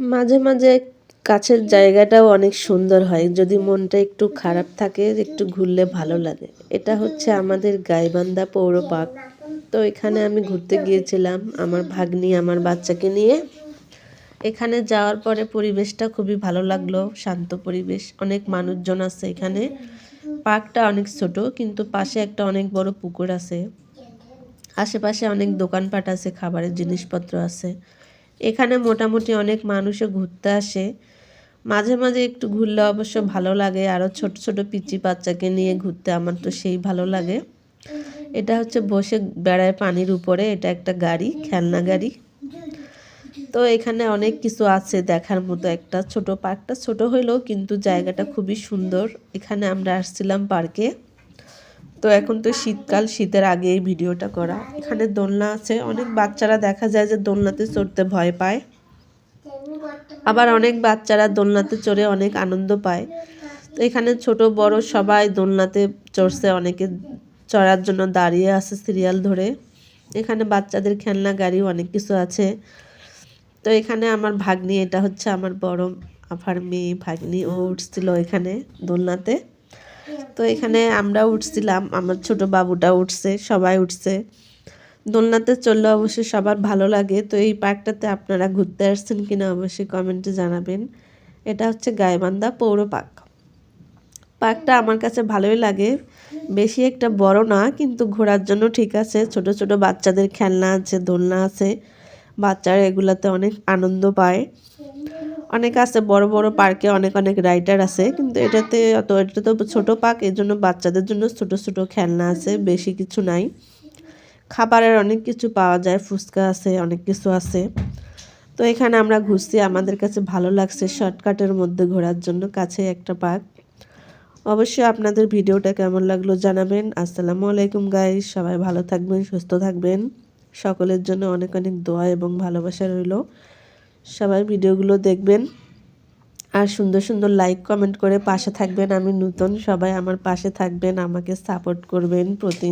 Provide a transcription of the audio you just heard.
মাঝে মাঝে কাছের জায়গাটাও অনেক সুন্দর হয়। যদি মনটা একটু খারাপ থাকে, একটু ঘুরলে ভালো লাগে। এটা হচ্ছে আমাদের গাইবান্ধা পৌর পার্ক। তো এখানে আমি ঘুরতে গিয়েছিলাম আমার ভাগ্নি, আমার বাচ্চাকে নিয়ে। এখানে যাওয়ার পরে পরিবেশটা খুবই ভালো লাগল, শান্ত পরিবেশ, অনেক মানুষজন আছে এখানে। পার্কটা অনেক ছোট, কিন্তু পাশে একটা অনেক বড় পুকুর আছে। আশেপাশে অনেক দোকানপাট আছে, খাবারের জিনিসপত্র আছে। এখানে মোটামুটি অনেক মানুষও ঘুরতে আসে। মাঝে মাঝে একটু ঘুরলে অবশ্য ভালো লাগে। আরও ছোট ছোট পিচি বাচ্চাকে নিয়ে ঘুরতে আমার তো সেই ভালো লাগে। এটা হচ্ছে বসে বেড়ায় পানির উপরে। এটা একটা গাড়ি, খেলনা গাড়ি। তো এখানে অনেক কিছু আছে দেখার মতো। একটা ছোট পার্কটা ছোট হইলেও কিন্তু জায়গাটা খুবই সুন্দর। এখানে আমরা আসছিলাম পার্কে। তো এখন তো শীতকাল, শীতের আগে এই ভিডিওটা করা। এখানে দোলনা আছে, অনেক বাচ্চারা দেখা যায় যে দোলনাতে চড়তে ভয় পায়। আবার অনেক বাচ্চারা দোলনাতে চড়ে অনেক আনন্দ পায়। তো এখানে ছোট, বড় সবাই দোলনাতে চড়ছে, অনেকে চড়ার জন্য দাঁড়িয়ে আছে সিরিয়াল ধরে। এখানে বাচ্চাদের খেলনা, গাড়ি, অনেক কিছু আছে। তো এখানে আমার ভাগ্নি, এটা হচ্ছে আমার বড় আফার মেয়ে ভাগ্নি, ও উঠছিল এখানে দোলনাতে। তো এখানে আমরা উঠছিলাম, আমার ছোট বাবুটা উঠছে, সবাই উঠছে। দোলনাতে চললে অবশ্যই সবার ভালো লাগে, তো এই পার্কটাতে আপনারা ঘুরতে আসছেন কিনা অবশ্যই কমেন্টে জানাবেন। এটা হচ্ছে গাইবান্ধা পৌর পার্ক। পার্কটা আমার কাছে ভালোই লাগে, বেশি একটা বড় না, কিন্তু ঘোরার জন্য ঠিক আছে। ছোট ছোট বাচ্চাদের খেলনা আছে, দোলনা আছে, বাচ্চারা এগুলাতে অনেক আনন্দ পায়। অনেক আছে, বড় বড় পার্কে অনেক অনেক রাইডার আছে, কিন্তু এটাতে অত এটা তো ছোটো পার্কের জন্য বাচ্চাদের জন্য ছোট ছোট খেলনা আছে, বেশি কিছু নাই। খাবারের অনেক কিছু পাওয়া যায়, ফুচকা আছে, অনেক কিছু আছে। তো এখানে আমরা ঘুরছি, আমাদের কাছে ভালো লাগছে শর্টকাটের মধ্যে ঘোরার জন্য কাছে একটা পার্ক। অবশ্যই আপনাদের ভিডিওটা কেমন লাগল জানাবেন। আসসালামু আলাইকুম গাই সবাই ভালো থাকবেন, সুস্থ থাকবেন। সকলের জন্য অনেক অনেক দোয়া এবং ভালোবাসা রইল। সবাই ভিডিওগুলো দেখবেন। আর সুন্দর সুন্দর লাইক কমেন্ট করে পাশে থাকবেন। আমি নতুন, সবাই আমার পাশে থাকবেন, আমাকে সাপোর্ট করবেন প্রতি